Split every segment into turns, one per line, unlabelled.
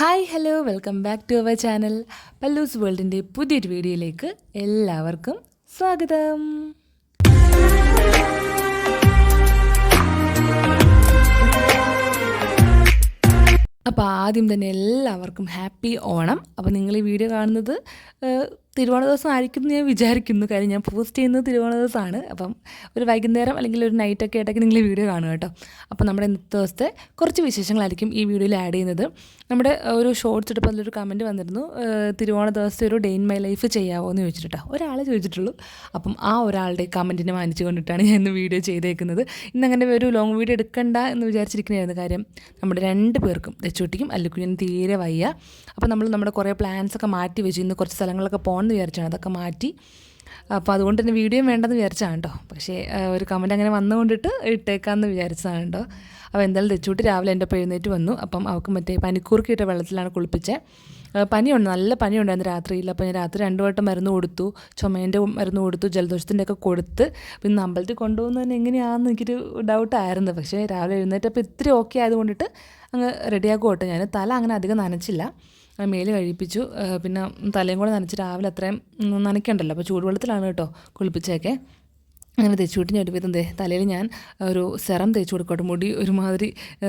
Hi hello welcome back to our channel Pallus വേൾഡിന്റെ പുതിയൊരു വീഡിയോയിലേക്ക് എല്ലാവർക്കും സ്വാഗതം. അപ്പോൾ ആദ്യം തന്നെ എല്ലാവർക്കും ഹാപ്പി ഓണം. അപ്പോൾ നിങ്ങൾ ഈ വീഡിയോ കാണുന്നത് തിരുവോണ ദിവസം ആയിരിക്കും എന്ന് ഞാൻ വിചാരിക്കുന്നു. കാര്യം ഞാൻ പോസ്റ്റ് ചെയ്യുന്നത് തിരുവോണ ദിവസമാണ്. അപ്പം ഒരു വൈകുന്നേരം അല്ലെങ്കിൽ ഒരു നൈറ്റൊക്കെ ആയിട്ടൊക്കെ നിങ്ങൾ വീഡിയോ കാണുക കേട്ടോ. അപ്പം നമ്മുടെ ഇന്നത്തെ ദിവസത്തെ കുറച്ച് വിശേഷങ്ങളായിരിക്കും ഈ വീഡിയോയിൽ ആഡ് ചെയ്യുന്നത്. നമ്മുടെ ഒരു ഷോർട്സ് ഇട്ടപ്പോൾ അതിലൊരു കമന്റ് വന്നിരുന്നു. തിരുവോണ ദിവസത്തെ ഒരു ഡേ ഇൻ മൈ ലൈഫ് ചെയ്യാവോ എന്ന് ചോദിച്ചിട്ടോ. ഒരാൾ ചോദിച്ചിട്ടുള്ളൂ. അപ്പം ആ ഒരാളുടെ കമന്റിനെ മാനിച്ചു കൊണ്ടിട്ടാണ് ഞാൻ ഇന്ന് വീഡിയോ ചെയ്തേക്കുന്നത്. ഇന്ന് അങ്ങനെ ഒരു ലോങ് വീഡിയോ എടുക്കണ്ട എന്ന് വിചാരിച്ചിരിക്കുന്നതായിരുന്നു കാര്യം നമ്മുടെ രണ്ട് പേർക്കും തെച്ചുട്ടിക്കും അല്ലുക്കുഞ്ഞിനും തീരെ വയ്യ. അപ്പം നമ്മൾ നമ്മുടെ കുറേ പ്ലാൻസ് ഒക്കെ മാറ്റി വെച്ച് ഇന്ന് കുറച്ച് സ്ഥലങ്ങളൊക്കെ പോകണമെന്ന് വിചാരിച്ചാണ്. അതൊക്കെ മാറ്റി. അപ്പോൾ അതുകൊണ്ട് തന്നെ വീഡിയോ വേണ്ടെന്ന് വിചാരിച്ചതാണ് കേട്ടോ പക്ഷേ ഒരു കമന്റ് അങ്ങനെ വന്നുകൊണ്ടിട്ട് ഇട്ടേക്കാമെന്ന് വിചാരിച്ചതാണ് കേട്ടോ അപ്പോൾ എന്തായാലും തെച്ചൂട്ടി രാവിലെ എന്റെ എഴുന്നേറ്റ് വന്നു. അപ്പം അവൾക്ക് മറ്റേ പനിക്കൂർക്ക് ഇട്ട വെള്ളത്തിലാണ് കുളിപ്പിച്ചത് പനിയുണ്ട്. നല്ല പനിയുണ്ടായിരുന്നു രാത്രിയിൽ. അപ്പോൾ ഞാൻ രാത്രി രണ്ടു വട്ടം മരുന്ന് കൊടുത്തു. ചുമേന്റെ മരുന്ന് കൊടുത്തു. ജലദോഷത്തിന്റെ ഒക്കെ കൊടുത്ത്. പിന്നെ അമ്പലത്തിൽ കൊണ്ടുപോകുന്നതിന് എങ്ങനെയാണെന്ന് എനിക്കൊരു ഡൗട്ടായിരുന്നു പക്ഷേ രാവിലെ എഴുന്നേറ്റപ്പോൾ ഇത്തിരി ഓക്കെ ആയതുകൊണ്ടിട്ട് അങ്ങ് റെഡിയാക്കും കേട്ടോ ഞാൻ തല അങ്ങനെ അധികം നനച്ചില്ല. മേൽ കഴിപ്പിച്ചു. പിന്നെ തലയും കൂടെ നനച്ച് രാവിലെ അത്രയും നനയ്ക്കണ്ടല്ലോ. അപ്പോൾ ചൂടുവെള്ളത്തിലാണ് കേട്ടോ കുളിപ്പിച്ചേക്കെ അങ്ങനെ തേച്ച് വിട്ട് ഞാൻ ഒരുവിധം തലയിൽ ഞാൻ ഒരു സെറം തേച്ച് കൊടുക്കട്ടെ മുടി ഒരുമാതിരി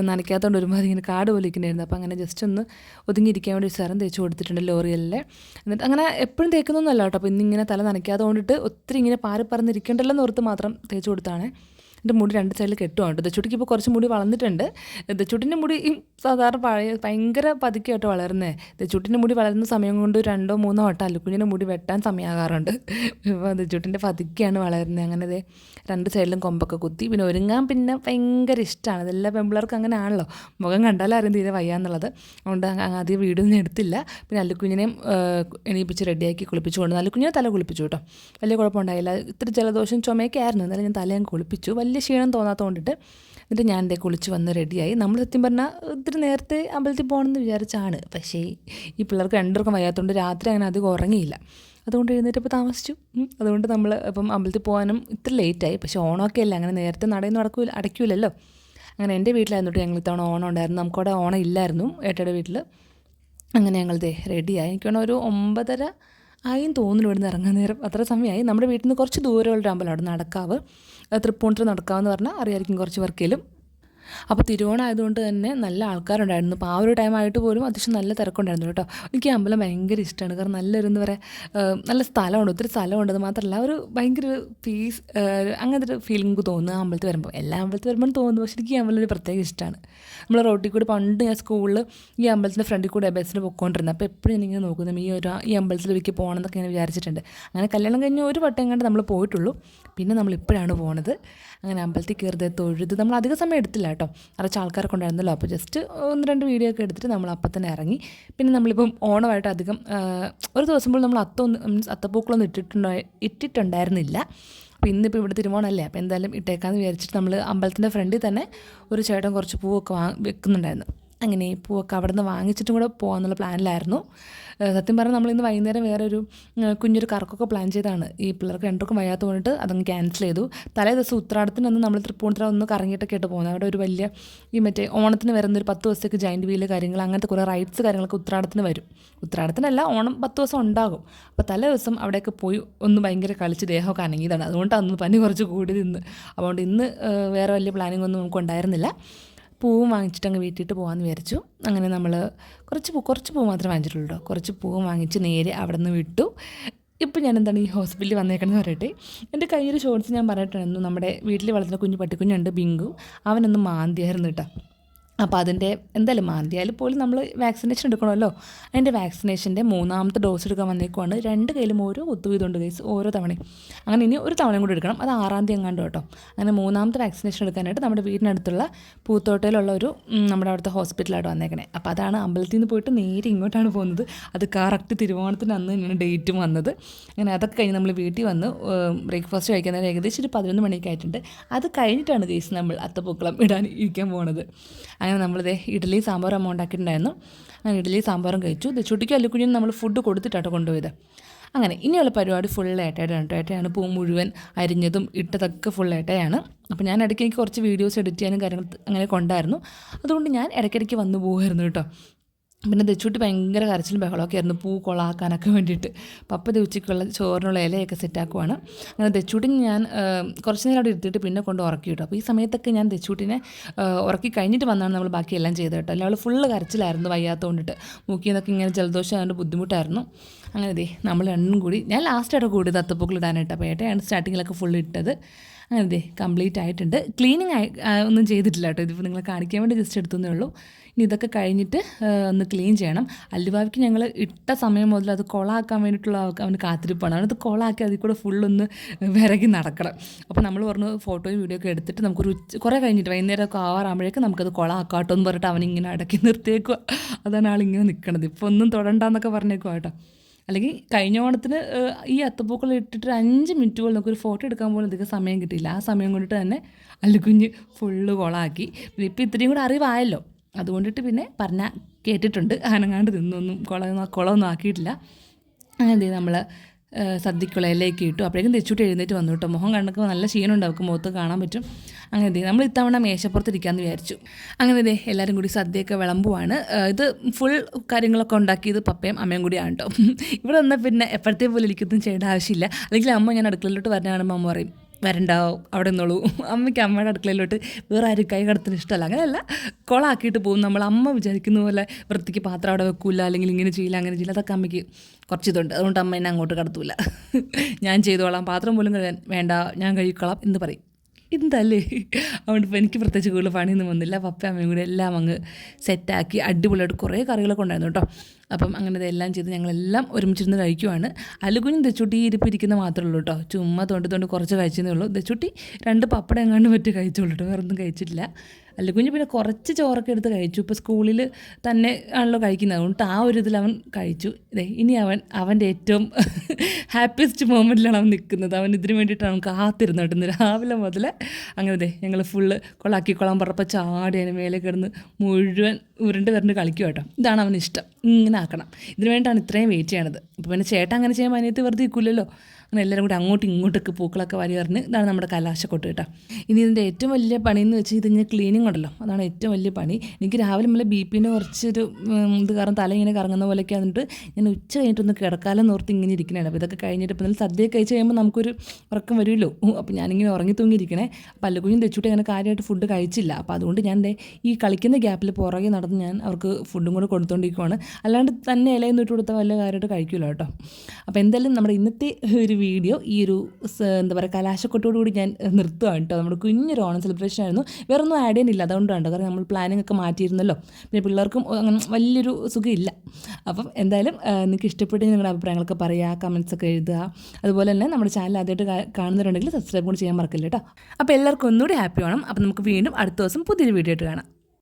നനയ്ക്കാത്തതുകൊണ്ട് ഒരുമാതിരി ഇങ്ങനെ കാട് പോലെ ഇരിക്കുന്നുണ്ടായിരുന്നു. അപ്പോൾ അങ്ങനെ ജസ്റ്റ് ഒന്ന് ഒതുങ്ങിയിരിക്കാൻ വേണ്ടി സെറം തേച്ച് കൊടുത്തിട്ടുണ്ട് ലോറിയലിലെ. എന്നിട്ട് അങ്ങനെ എപ്പോഴും തേക്കുന്നൊന്നുമല്ല കേട്ടോ. അപ്പോൾ ഇന്നിങ്ങനെ തല നനയ്ക്കാതെ കൊണ്ടിട്ട് ഒത്തിരി ഇങ്ങനെ പാറി പറന്നിരിക്കണ്ടല്ലോ എന്ന് ഓർത്ത് മാത്രം തേച്ച് കൊടുത്താണ്. എന്റെ മുടി രണ്ട് സൈഡിൽ കെട്ടുവാണ് ദച്ചുട്ടിക്ക് ഇപ്പോൾ കുറച്ച് മുടി വളർന്നിട്ടുണ്ട്. ദച്ചുട്ടിന്റെ മുടി സാധാരണ പഴയ ഭയങ്കര പതുക്കെയായിട്ട് വളരുന്നത് ദച്ചുട്ടിന്റെ മുടി വളരുന്ന സമയം കൊണ്ട് രണ്ടോ മൂന്നോ വട്ടം അല്ലുക്കുഞ്ഞിന്റെ മുടി വെട്ടാൻ സമയമാകാറുണ്ട് ഇപ്പോൾ ദച്ചുട്ടിന്റെ പതുക്കെയാണ് വളരുന്നത് അങ്ങനെ ദേ രണ്ട് സൈഡിലും കൊമ്പൊക്കെ കുത്തി. പിന്നെ ഒരുങ്ങാൻ പിന്നെ ഭയങ്കര ഇഷ്ടമാണ്. അതെല്ലാ പെമ്പിളർക്കും അങ്ങനെ ആണല്ലോ മുഖം കണ്ടാലും അറിയാം തീരെ വയ്യാന്നുള്ളത്. അതുകൊണ്ട് ആദ്യം വീഡിയോ ഒന്നും എടുത്തില്ല. പിന്നെ അല്ലുക്കുഞ്ഞിനെയും എണീപ്പിച്ച് റെഡിയാക്കി കുളിപ്പിച്ചു കൊണ്ട് അല്ലുക്കുഞ്ഞിനെ തല കുളിപ്പിച്ചു കേട്ടോ. വലിയ കുഴപ്പമുണ്ടായില്ല. ഇത്ര ജലദോഷം ചുമയൊക്കെ ആയിരുന്നു. എന്നാലും ഞാൻ തലയും കുളിപ്പിച്ചു. വലിയ ക്ഷീണം തോന്നാത്ത കൊണ്ടിട്ട് എന്നിട്ട് ഞാൻ എന്റെ കുളിച്ച് വന്ന് റെഡിയായി നമ്മൾ സത്യം പറഞ്ഞാൽ ഇത്തിരി നേരത്തെ അമ്പലത്തിൽ പോകണമെന്ന് വിചാരിച്ചാണ്. പക്ഷേ ഈ പിള്ളേർക്ക് രണ്ടുപേർക്കും വയ്യാത്തതുകൊണ്ട് രാത്രി അങ്ങനെ അധികം ഉറങ്ങിയില്ല. അതുകൊണ്ട് എഴുന്നേറ്റ് എഴുന്നേറ്റപ്പോൾ താമസിച്ചു അതുകൊണ്ട് നമ്മൾ ഇപ്പം അമ്പലത്തിൽ പോകാനും ഇത്ര ലേറ്റായി പക്ഷേ ഓണമൊക്കെ അല്ല? അങ്ങനെ നേരത്തെ നടയൊന്നും അടക്കൂല അടയ്ക്കൂലല്ലോ. അങ്ങനെ എന്റെ വീട്ടിലായിരുന്നു ഞങ്ങൾ ഇത്തവണ ഓണം ഉണ്ടായിരുന്നു നമുക്കവിടെ ഓണം ഇല്ലായിരുന്നു ഏട്ടയുടെ വീട്ടിൽ അങ്ങനെ ഞങ്ങൾ ദേ റെഡിയായി എനിക്ക് വേണം ഒരു ഒമ്പതര ആയും തോന്നുന്നു ഇവിടുന്ന് ഇറങ്ങാൻ നേരം. അത്ര സമയമായി. നമ്മുടെ വീട്ടിൽ നിന്ന് കുറച്ച് ദൂരമുള്ളൊരു അമ്പലം അവിടെ നടക്കാവ്. തൃപ്പൂണിത്തുറ നടക്കാവെന്ന് പറഞ്ഞാൽ അറിയായിരിക്കും കുറച്ച് വർക്കേലും. അപ്പോൾ തിരുവോണം ആയതുകൊണ്ട് തന്നെ നല്ല ആൾക്കാരുണ്ടായിരുന്നു. അപ്പോൾ ആ ഒരു ടൈം ആയിട്ട് പോലും അത്യാവശ്യം നല്ല തിരക്കുണ്ടായിരുന്നു കേട്ടോ. എനിക്ക് ഈ അമ്പലം ഭയങ്കര ഇഷ്ടമാണ്. കാരണം നല്ലൊരു എന്താ പറയുക നല്ല സ്ഥലമുണ്ട്. ഒത്തിരി സ്ഥലമുണ്ട്. അത് മാത്രമല്ല ഒരു ഭയങ്കര പീസ് അങ്ങനത്തെ ഒരു ഫീലിംഗ് തോന്നുന്നു ആ അമ്പലത്തിൽ വരുമ്പോൾ. എല്ലാ അമ്പലത്തിൽ വരുമ്പോൾ തോന്നുന്നു. പക്ഷേ എനിക്ക് ഈ അമ്പലം ഒരു പ്രത്യേക ഇഷ്ടമാണ്. നമ്മൾ റോട്ടിൽ കൂടി പണ്ട് ഞാൻ സ്കൂളിൽ ഈ അമ്പലത്തിന്റെ ഫ്രണ്ടിൽ കൂടെ ബസ്സിന് പൊയ്ക്കൊണ്ടിരുന്നത് അപ്പോൾ എപ്പോഴും ഞാനിങ്ങനെ നോക്കുന്നത് ഈ ഒരു ഈ അമ്പലത്തിൽ ഒരിക്കൽ പോകണം എന്നൊക്കെ ഞാൻ വിചാരിച്ചിട്ടുണ്ട്. അങ്ങനെ കല്യാണം കഴിഞ്ഞ് ഒരു വട്ടം കണ്ട് നമ്മൾ പോയിട്ടുള്ളൂ. പിന്നെ നമ്മൾ ഇപ്പോഴാണ് പോണത്. അങ്ങനെ അമ്പലത്തിൽ കയറുന്നത് തൊഴുത് നമ്മൾ അധിക സമയം എടുത്തില്ല കേട്ടോ. നിറച്ച് ആൾക്കാരൊക്കെ ഉണ്ടായിരുന്നല്ലോ അപ്പോൾ ജസ്റ്റ് ഒന്ന് രണ്ട് വീഡിയോ ഒക്കെ എടുത്തിട്ട് നമ്മൾ അപ്പം തന്നെ ഇറങ്ങി. പിന്നെ നമ്മളിപ്പം ഓണമായിട്ട് അധികം ഒരു ദിവസം പോലും നമ്മൾ അത്തൊന്നും മീൻസ് അത്തപ്പൂക്കളൊന്നും ഇട്ടിട്ടുണ്ടോ ഇട്ടിട്ടുണ്ടായിരുന്നില്ല. അപ്പോൾ ഇന്നിപ്പോൾ ഇവിടെ തിരുവോണമല്ലേ? അപ്പോൾ എന്തായാലും ഇട്ടേക്കാന്ന് വിചാരിച്ചിട്ട് നമ്മൾ അമ്പലത്തിന്റെ ഫ്രണ്ടിൽ തന്നെ ഒരു ചേട്ടൻ കുറച്ച് പൂവൊക്കെ വാ വെക്കുന്നുണ്ടായിരുന്നു. അങ്ങനെ പൂവൊക്കെ അവിടെ നിന്ന് വാങ്ങിച്ചിട്ടും കൂടെ പോകാമെന്നുള്ള പ്ലാനിലായിരുന്നു. സത്യം പറഞ്ഞാൽ നമ്മൾ ഇന്ന് വൈകുന്നേരം വേറെ ഒരു കുഞ്ഞൊരു കറക്കൊക്കെ പ്ലാൻ ചെയ്താണ് ഈ പിള്ളേർക്ക് രണ്ടുപേർക്കും വയ്യാത്ത കൊണ്ടിട്ട് അതങ്ങ് ക്യാൻസൽ ചെയ്തു. തലേ ദിവസം ഉത്രാടത്തിന് അന്ന് നമ്മൾ തൃപ്പൂണിത്തറ ഒന്ന് കറങ്ങിയിട്ടൊക്കെ ആയിട്ട് പോകുന്നത് അവിടെ ഒരു വലിയ ഈ മറ്റേ ഓണത്തിന് വരുന്ന ഒരു പത്ത് ദിവസത്തേക്ക് ജൈന്റ് വീൽ കാര്യങ്ങൾ അങ്ങനത്തെ കുറേ റൈറ്റ്സ് കാര്യങ്ങളൊക്കെ ഉത്രാടത്തിന് വരും. ഉത്രാടത്തിനല്ല ഓണം പത്ത് ദിവസം ഉണ്ടാകും. അപ്പോൾ തലേ ദിവസം അവിടെയൊക്കെ പോയി ഒന്ന് ഭയങ്കര കളിച്ച് ദേഹമൊക്കെ അനങ്ങിയതാണ്. അതുകൊണ്ട് അന്ന് പനി കുറച്ച് കൂടി നിന്ന്. അതുകൊണ്ട് ഇന്ന് വേറെ വലിയ പ്ലാനിങ് ഒന്നും നമുക്ക് ഉണ്ടായിരുന്നില്ല പൂവും വാങ്ങിച്ചിട്ട് അങ്ങ് വീട്ടിട്ട് പോകാമെന്ന് വിചാരിച്ചു. അങ്ങനെ നമ്മൾ കുറച്ച് പൂ കുറച്ച് പൂ മാത്രമേ വാങ്ങിച്ചിട്ടുള്ളൂ കുറച്ച് പൂവും വാങ്ങിച്ച് നേരെ അവിടെ നിന്ന് വിട്ടു. ഇപ്പം ഞാൻ എന്താണ് ഈ ഹോസ്പിറ്റലിൽ വന്നേക്കണമെന്ന് പറയട്ടെ. എന്റെ കയ്യിൽ ഷോർട്സ് ഞാൻ പറഞ്ഞിട്ടുണ്ടായിരുന്നു നമ്മുടെ വീട്ടിൽ വളർത്തുന്ന കുഞ്ഞു പട്ടിക്കുഞ്ഞുണ്ട് ബിങ്കു. അവനൊന്ന് മാന്തിയായിരുന്നു കേട്ടോ അപ്പോൾ അതിന്റെ എന്തായാലും മാന്തിയാലും പോലും നമ്മൾ വാക്സിനേഷൻ എടുക്കണമല്ലോ. അതിന്റെ വാക്സിനേഷന്റെ മൂന്നാമത്തെ ഡോസ് എടുക്കാൻ വന്നേക്കുവാണ്. രണ്ട് കയ്യിലും ഓരോ ഒത്തുവീതുണ്ട് കേസ് ഓരോ തവണയും. അങ്ങനെ ഇനി ഒരു തവണയും കൂടി എടുക്കണം. അത് ആറാം തീയതി എങ്ങാണ്ട് കേട്ടോ. അങ്ങനെ മൂന്നാമത്തെ വാക്സിനേഷൻ എടുക്കാനായിട്ട് നമ്മുടെ വീടിനടുത്തുള്ള പൂത്തോട്ടയിലുള്ള ഒരു നമ്മുടെ അവിടുത്തെ ഹോസ്പിറ്റലായിട്ട് വന്നേക്കണേ. അപ്പോൾ അതാണ് അമ്പലത്തിൽ നിന്ന് പോയിട്ട് നേരെ ഇങ്ങോട്ടാണ് പോകുന്നത്. അത് കറക്റ്റ് തിരുവോണത്തിന് അന്ന് തന്നെയാണ് ഡേറ്റും വന്നത്. അങ്ങനെ അതൊക്കെ കഴിഞ്ഞ് നമ്മൾ വീട്ടിൽ വന്ന് ബ്രേക്ക്ഫാസ്റ്റ് കഴിക്കുന്നതിന് ഏകദേശം ഒരു പതിനൊന്ന് മണിയൊക്കെ ആയിട്ടുണ്ട്. അത് കഴിഞ്ഞിട്ടാണ് കേസ് നമ്മൾ അത്തപ്പൂക്കളം ഇടാൻ ഇരിക്കാൻ പോണത്. അങ്ങനെ നമ്മളിതേ ഇഡ്ഡലി സാമ്പാർ അമ്മ ഉണ്ടാക്കിയിട്ടുണ്ടായിരുന്നു. അങ്ങനെ ഇഡ്ഡലി സാമ്പാറും കഴിച്ചു. ഇത് ചുട്ടിക്കും അല്ലുക്കുഞ്ഞിനും നമ്മൾ ഫുഡ് കൊടുത്തിട്ടാണ് കൊണ്ടുപോയത്. അങ്ങനെ ഇനിയുള്ള പരിപാടി ഫുൾ ഏട്ടയുടെ കേട്ടോ. ഏട്ടയാണ് പൂ മുഴുവൻ അരിഞ്ഞതും ഇട്ടതൊക്കെ ഫുൾ ഏട്ടയാണ് അപ്പോൾ ഞാൻ ഇടയ്ക്ക് എനിക്ക് കുറച്ച് വീഡിയോസ് എഡിറ്റ് ചെയ്യാനും കാര്യങ്ങൾ അങ്ങനെ കൊണ്ടായിരുന്നു അതുകൊണ്ട് ഞാൻ ഇടയ്ക്കിടയ്ക്ക് വന്നു പോകുമായിരുന്നു കേട്ടോ. പിന്നെ ദച്ചൂട്ടി ഭയങ്കര കരച്ചിലും ബഹളമൊക്കെ ആയിരുന്നു. പൂ കൊളാക്കാനൊക്കെ വേണ്ടിയിട്ട്. പപ്പ ഉച്ചയ്ക്കുള്ള ചോറിനുള്ള ഇലയൊക്കെ സെറ്റാക്കുവാണ് അങ്ങനെ ദച്ചൂട്ടി ഞാൻ കുറച്ച് നേരം അവിടെ ഇരുത്തിയിട്ട് പിന്നെ കൊണ്ട് ഉറക്കി കിട്ടും അപ്പോൾ ഈ സമയത്തൊക്കെ ഞാൻ ദച്ചൂട്ടിനെ ഉറക്കി കഴിഞ്ഞിട്ട് വന്നാണ് നമ്മൾ ബാക്കിയെല്ലാം ചെയ്തത് കേട്ടോ. അല്ല അവൾ ഫുള്ള് കരച്ചിലായിരുന്നു വയ്യാത്തതുകൊണ്ടിട്ട് മൂക്കിൽ നിന്നൊക്കെ ഇങ്ങനെ ജലദോഷം അതുകൊണ്ട് ബുദ്ധിമുട്ടായിരുന്നു. അങ്ങനെ ദേ നമ്മൾ രണ്ടും കൂടി ഞാൻ ലാസ്റ്റായിട്ട് കൂടി തത്തപ്പൂക്കൾ ഇടാനായിട്ട്. അപ്പോൾ ഏട്ടയാണ് സ്റ്റാർട്ടിങ്ങിലൊക്കെ ഫുള്ള് ഇട്ടത്. അങ്ങനെ ദേ കംപ്ലീറ്റ് ആയിട്ടുണ്ട് ക്ലീനിങ് ഒന്നും ചെയ്തിട്ടില്ല കേട്ടോ. ഇതിപ്പോൾ നിങ്ങളെ കാണിക്കാൻ വേണ്ടി ജസ്റ്റ് എടുത്തേ ഉള്ളൂ. ഇനി ഇതൊക്കെ കഴിഞ്ഞിട്ട് ഒന്ന് ക്ലീൻ ചെയ്യണം. അല്ലുവാവിക്ക് ഞങ്ങൾ ഇട്ട സമയം മുതൽ അത് കൊളാക്കാൻ വേണ്ടിയിട്ടുള്ള അവന് കാത്തിരിപ്പാണ്. അവനത് കൊളാക്കി അതിൽ കൂടെ ഫുള്ളൊന്ന് വിറകി നടക്കണം. അപ്പോൾ നമ്മൾ പറഞ്ഞു ഫോട്ടോയും വീഡിയോ ഒക്കെ എടുത്തിട്ട് നമുക്കൊരു ഉച്ച കുറേ കഴിഞ്ഞിട്ട് വൈകുന്നേരം ഒക്കെ ആവാറാകുമ്പോഴേക്കും നമുക്കത് കൊളാക്കാട്ടോ എന്ന് പറഞ്ഞിട്ട് അവനിങ്ങനെ അടക്കി നിർത്തിയേക്കുക അതാണ് ആളിങ്ങനെ നിൽക്കണത് ഇപ്പോൾ ഒന്നും തൊടണ്ടെന്നൊക്കെ പറഞ്ഞേക്കുക കേട്ടോ. അല്ലെങ്കിൽ കഴിഞ്ഞ ഓണത്തിന് ഈ അത്തപ്പൂക്കൾ ഇട്ടിട്ട് അഞ്ച് മിനിറ്റ് പോലും നമുക്കൊരു ഫോട്ടോ എടുക്കാൻ പോലും അധികം സമയം കിട്ടിയില്ല. ആ സമയം കൊണ്ടിട്ട് തന്നെ അല്ലുകുഞ്ഞ് ഫുള്ള് കൊളാക്കി. പിന്നെ ഇപ്പം ഇത്രയും കൂടെ അറിവായല്ലോ. അതുകൊണ്ടിട്ട് പിന്നെ പറഞ്ഞാൽ കേട്ടിട്ടുണ്ട്. ആനങ്ങാണ്ട് നിന്നൊന്നും കുളം കുളമൊന്നും ആക്കിയിട്ടില്ല. അങ്ങനെ നമ്മൾ സദ്യക്കുള്ള ഇലയൊക്കെ ഇട്ടു. അപ്പോഴേക്കും തെച്ചൂട്ടി എഴുന്നേറ്റ് വന്നു കേട്ടോ. മുഖം കണ്ടപ്പോൾ നല്ല ക്ഷീണമുണ്ട്. അവർക്ക് മുഖത്ത് കാണാൻ പറ്റും. അങ്ങനെ നമ്മൾ ഇത്തവണ മേശപ്പുറത്ത് ഇരിക്കാമെന്ന് വിചാരിച്ചു. അങ്ങനെ ഇതേ എല്ലാവരും കൂടി സദ്യയൊക്കെ വിളമ്പുവാണ്. ഇത് ഫുൾ കാര്യങ്ങളൊക്കെ ഉണ്ടാക്കിയത് പപ്പയും അമ്മയും കൂടിയാണ് കേട്ടോ. ഇവിടെ വന്നാൽ പിന്നെ എപ്പോഴത്തെ പോലെ ഇരിക്കുന്നതും ചെയ്യേണ്ട ആവശ്യമില്ല. അല്ലെങ്കിൽ അമ്മ ഞാൻ അടുക്കളയിലോട്ട് വരണ അമ്മ പറയും. വരണ്ടാവും അവിടെ നിന്നോളൂ. അമ്മയ്ക്ക് അമ്മയുടെ അടുക്കളയിലോട്ട് വേറെ ആരും കൈ കടത്തിന് ഇഷ്ടമല്ല. അങ്ങനെയല്ല കൊളാക്കിയിട്ട് പോകും നമ്മൾ. അമ്മ വിചാരിക്കുന്ന പോലെ വൃത്തിക്ക് പാത്രം അവിടെ വെക്കില്ല അല്ലെങ്കിൽ ഇങ്ങനെ ചെയ്യില്ല അങ്ങനെ ചെയ്യില്ല. അതൊക്കെ അമ്മയ്ക്ക് കുറച്ച് ഇതുണ്ട്. അതുകൊണ്ട് അമ്മ എന്നെ അങ്ങോട്ട് കടത്തൂല. ഞാൻ ചെയ്തോളാം. പാത്രം പോലും വേണ്ട. ഞാൻ കഴിക്കോളാം എന്ന് പറയും. എന്തല്ലേ? അതുകൊണ്ട് ഇപ്പോൾ എനിക്ക് പ്രത്യേകിച്ച് കൂടുതൽ പണിയൊന്നും വന്നില്ല. പപ്പ അമ്മയും കൂടി എല്ലാം അങ്ങ് സെറ്റാക്കി അടിപൊളിയായിട്ട് കുറേ കറികളൊക്കെ ഉണ്ടായിരുന്നു കേട്ടോ. അപ്പം അങ്ങനെ ഇതെല്ലാം ചെയ്ത് ഞങ്ങളെല്ലാം ഒരുമിച്ചിരുന്ന് കഴിക്കുവാണ്. അലുകുഞ്ഞും ദച്ചുട്ടി ഇരിപ്പിരിക്കുന്ന ഇരിപ്പ് മാത്രമേ ഉള്ളൂ കേട്ടോ. ചുമ്മാ തോണ്ടി തോണ്ടി കുറച്ച് കഴിച്ചതേ ഉള്ളൂ. ദച്ചുട്ടി രണ്ട് പപ്പടം എങ്ങാണ്ട് പറ്റി കഴിച്ചോളൂ കേട്ടോ. വേറെ ഒന്നും കഴിച്ചിട്ടില്ല. അല്ലുകുഞ്ഞ് പിന്നെ കുറച്ച് ചോറൊക്കെ എടുത്ത് കഴിച്ചു. ഇപ്പോൾ സ്കൂളിൽ തന്നെ ആണല്ലോ കഴിക്കുന്നത്. അതുകൊണ്ട് ആ ഒരു ഇതിൽ അവൻ കഴിച്ചു. ഇതേ ഇനി അവൻ അവന്റെ ഏറ്റവും ഹാപ്പിയസ്റ്റ് മൊമെന്റിലാണ് അവൻ നിൽക്കുന്നത്. അവൻ ഇതിന് വേണ്ടിയിട്ടാണ് അവൻ കാത്തിരുന്നു കേട്ടോ. രാവിലെ മുതൽ അങ്ങനെ ദേ ഞങ്ങൾ ഫുള്ള് കൊളാക്കിക്കൊള്ളാൻ പറഞ്ഞപ്പോൾ ചാടി അതിന് മേലെ കിടന്ന് മുഴുവൻ ഉരുണ്ട് വരണ്ട് കളിക്കും കേട്ടോ. ഇതാണ് അവന് ഇഷ്ടം. ഇങ്ങനെ ആക്കണം. ഇതിനു വേണ്ടിയിട്ടാണ് ഇത്രയും വെയിറ്റ് ചെയ്യണത്. അപ്പോൾ പിന്നെ ചേട്ടൻ അങ്ങനെ ചെയ്യാൻ അനിയത്ത് വെറുതെ ഇരിക്കില്ലല്ലോ അങ്ങനെ എല്ലാവരും കൂടി അങ്ങോട്ടും ഇങ്ങോട്ടൊക്കെ പൂക്കളൊക്കെ വാരി പറഞ്ഞ് ഇതാണ് നമ്മുടെ കലാശക്കൊട്ട് കേട്ടോ. ഇനി ഇതിന്റെ ഏറ്റവും വലിയ പണി എന്ന് വെച്ചാൽ ഇതിന് ക്ലീനിങ് ഉണ്ടല്ലോ. അതാണ് ഏറ്റവും വലിയ പണി. എനിക്ക് രാവിലെ മുതൽ ബി പിന്റെ കുറച്ചൊരു ഇത് കാരണം തല ഇങ്ങനെ കറങ്ങുന്ന പോലെയൊക്കെ എന്നിട്ട് ഞാൻ ഉച്ച കഴിഞ്ഞിട്ടൊന്ന് കിടക്കാലം നോർത്ത് ഇങ്ങനെ ഇരിക്കണേ അപ്പോൾ ഇതൊക്കെ കഴിഞ്ഞിട്ട് ഇപ്പം സദ്യ കഴിച്ച് കഴിയുമ്പോൾ നമുക്കൊരു ഉറക്കം വരുമല്ലോ. അപ്പോൾ ഞാനിങ്ങനെ ഉറങ്ങി തൂങ്ങിയിരിക്കണേ. പല്ലുകുഞ്ഞും തെച്ചുട്ടി അങ്ങനെ കാര്യമായിട്ട് ഫുഡ് കഴിച്ചില്ല. അപ്പോൾ അതുകൊണ്ട് ഞാൻ ഈ കളിക്കുന്ന ഗ്യാപ്പിൽ പുറകെ നടന്ന് ഞാൻ അവർക്ക് ഫുഡും കൂടെ കൊടുത്തുകൊണ്ടിരിക്കുവാണ് അല്ലാണ്ട് തന്നെ ഇലയൊന്നും ഇട്ട് കൊടുത്താൽ വല്ല കാര്യമായിട്ട് കഴിക്കില്ല കേട്ടോ. അപ്പോൾ എന്തായാലും നമ്മുടെ ഇന്നത്തെ ഒരു വീഡിയോ ഈ ഒരു എന്താ പറയുക കലാശക്കൊട്ടോടുകൂടി ഞാൻ നിർത്തുകയാണ് കേട്ടോ. നമ്മുടെ കുഞ്ഞൊരു ഓണം സെലിബ്രേഷൻ ആയിരുന്നു. വേറെ ഒന്നും ആഡ് ചെയ്യുന്നില്ല അതുകൊണ്ടാണ് കാരണം നമ്മൾ പ്ലാനിങ് ഒക്കെ മാറ്റിയിരുന്നല്ലോ. പിന്നെ പിള്ളേർക്കും അങ്ങനെ വലിയൊരു സുഖമില്ല. അപ്പം എന്തായാലും നിങ്ങൾക്ക് ഇഷ്ടപ്പെട്ട് നിങ്ങളുടെ അഭിപ്രായങ്ങളൊക്കെ പറയുക കമൻസ് ഒക്കെ എഴുതുക. അതുപോലെ തന്നെ നമ്മുടെ ചാനൽ ആദ്യമായിട്ട് കാണുന്നവരുണ്ടെങ്കിൽ സബ്സ്ക്രൈബ് കൂടി ചെയ്യാൻ മറക്കില്ല കേട്ടോ. അപ്പോൾ എല്ലാവർക്കും ഒന്നുകൂടി ഹാപ്പി വേണം അപ്പോൾ നമുക്ക് വീണ്ടും അടുത്ത ദിവസം പുതിയൊരു വീഡിയോ ആയിട്ട് കാണാം.